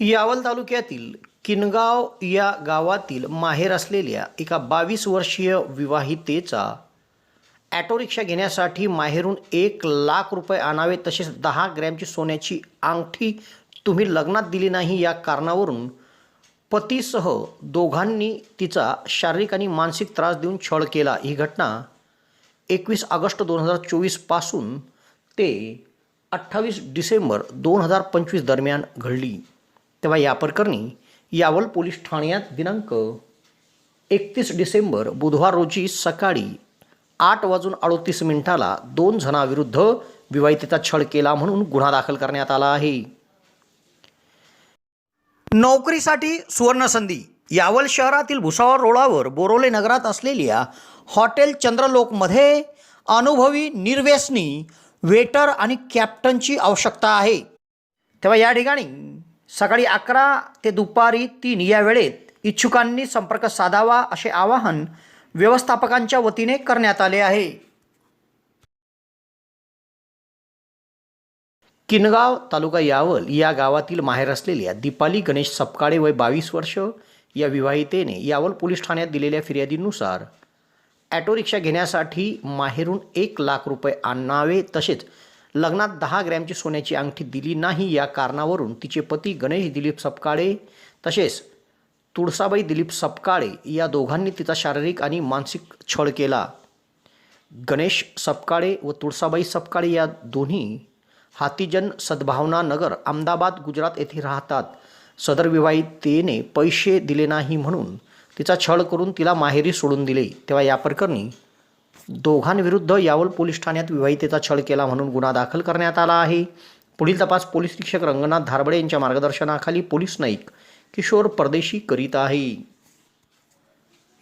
यावल तालुक्यातील किनगाव या गावातील माहेर असलेल्या एका बावीस वर्षीय विवाहितेचा ॲटो रिक्षा घेण्यासाठी माहेरून एक लाख रुपये आणावे तसेच दहा ग्रॅमची सोन्याची अंगठी तुम्ही लग्नात दिली नाही या कारणावरून पतीसह दोघांनी तिचा शारीरिक आणि मानसिक त्रास देऊन छळ केला. ही घटना एकवीस ऑगस्ट दोन हजार चोवीसपासून ते अठ्ठावीस डिसेंबर दोन हजार पंचवीस दरम्यान घडली. तेव्हा या प्रकरणी यावल पोलीस ठाण्यात दिनांक एकतीस डिसेंबर बुधवार रोजी सकाळी आठ वाजून अडोतीस मिनिटाला दोन जणांविरुद्ध विवाहितेचा छळ केला म्हणून गुन्हा दाखल करण्यात आला आहे. नोकरीसाठी सुवर्णसंधी. यावल शहरातील भुसावळ रोडावर बोरोले नगरात असलेल्या हॉटेल चंद्रलोकमध्ये अनुभवी निर्व्यसनी वेटर आणि कॅप्टनची आवश्यकता आहे. तेव्हा या ठिकाणी सकाळी अकरा ते दुपारी तीन या वेळेत इच्छुकांनी संपर्क साधावा असे आवाहन व्यवस्थापकांच्या वतीने करण्यात आले आहे. किनगाव तालुका यावल या गावातील माहेर असलेल्या दीपाली गणेश सपकाळे वय बावीस वर्ष या विवाहितेने यावल पोलीस ठाण्यात दिलेल्या फिर्यादीनुसार ॲटो रिक्षा घेण्यासाठी माहेरून एक लाख रुपये आणावे तसेच लग्नात दहा ग्रॅमची सोन्याची अंगठी दिली नाही या कारणावरून तिचे पती गणेश दिलीप सपकाळे तसेच तुळसाबाई दिलीप सपकाळे या दोघांनी तिचा शारीरिक आणि मानसिक छळ केला. गणेश सपकाळे व तुळसाबाई सपकाळे या दोन्ही हातीजन सद्भावना नगर अहमदाबाद गुजरात येथे राहतात. सदर विवाहितेने पैसे दिले नाही म्हणून तिचा छळ करून तिला माहेरी सोडून दिले. तेव्हा या प्रकरणी दोघांविरुद्ध यावल पोलीस ठाण्यात विवाहितेचा छळ केला म्हणून गुन्हा दाखल करण्यात आला आहे. पुढील तपास पोलीस निरीक्षक रंगनाथ धारबडे यांच्या मार्गदर्शनाखाली पोलीस नाईक किशोर परदेशी करीत आहे.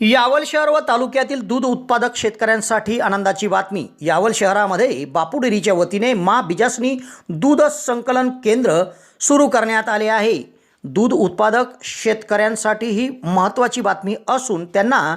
यावल शहर व तालुक्यातील दूध उत्पादक शेतकऱ्यांसाठी आनंदाची बातमी. यावल शहरामध्ये बापूडेरीच्या वतीने मा बिजासनी दूध संकलन केंद्र सुरू करण्यात आले आहे. दूध उत्पादक शेतकऱ्यांसाठी ही महत्त्वाची बातमी असून त्यांना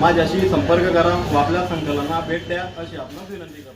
माझ्याशी संपर्क करा व आपल्या संकलना भेट द्या अशी आपण विनंती करतो.